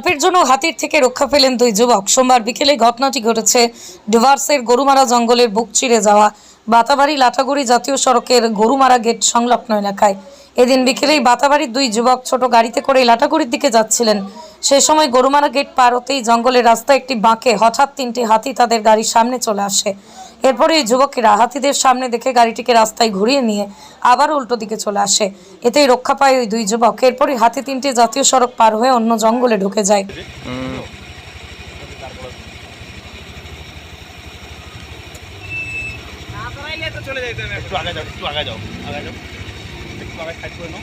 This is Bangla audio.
অল্পের জন্য হাতির থেকে রক্ষা পেলেন দুই যুবক। সোমবার বিকেলে ঘটনাটি ঘটেছে ডুভার্সের গরুমারা জঙ্গলের বুক চিরে যাওয়া বাতাবাড়ি লাটাগুড়ি জাতীয় সড়কের গরুমারা গেট সংলগ্ন এলাকায়। এদিন বিকেলেই বাতাবাড়ির দুই যুবক ছোট গাড়িতে করে লাটাগুড়ির দিকে যাচ্ছিলেন। সে সময় গরুমারা গেট পার হতেই জঙ্গলের রাস্তায় একটি বাঁকে হঠাৎ তিনটি হাতি তাদের গাড়ির সামনে চলে আসে। এরপরে এই যুবকেরা হাতিদের সামনে দেখে গাড়িটিকে রাস্তায় ঘুরিয়ে নিয়ে আবার উল্টো দিকে চলে আসে। এতেই রক্ষা পায় ওই দুই যুবক। এরপরে হাতি তিনটি জাতীয় সড়ক পার হয়ে অন্য জঙ্গলে ঢুকে যায়। একটু আগে যাও, একটু আগে যাও আগে যাও। একটু আগে করে নাও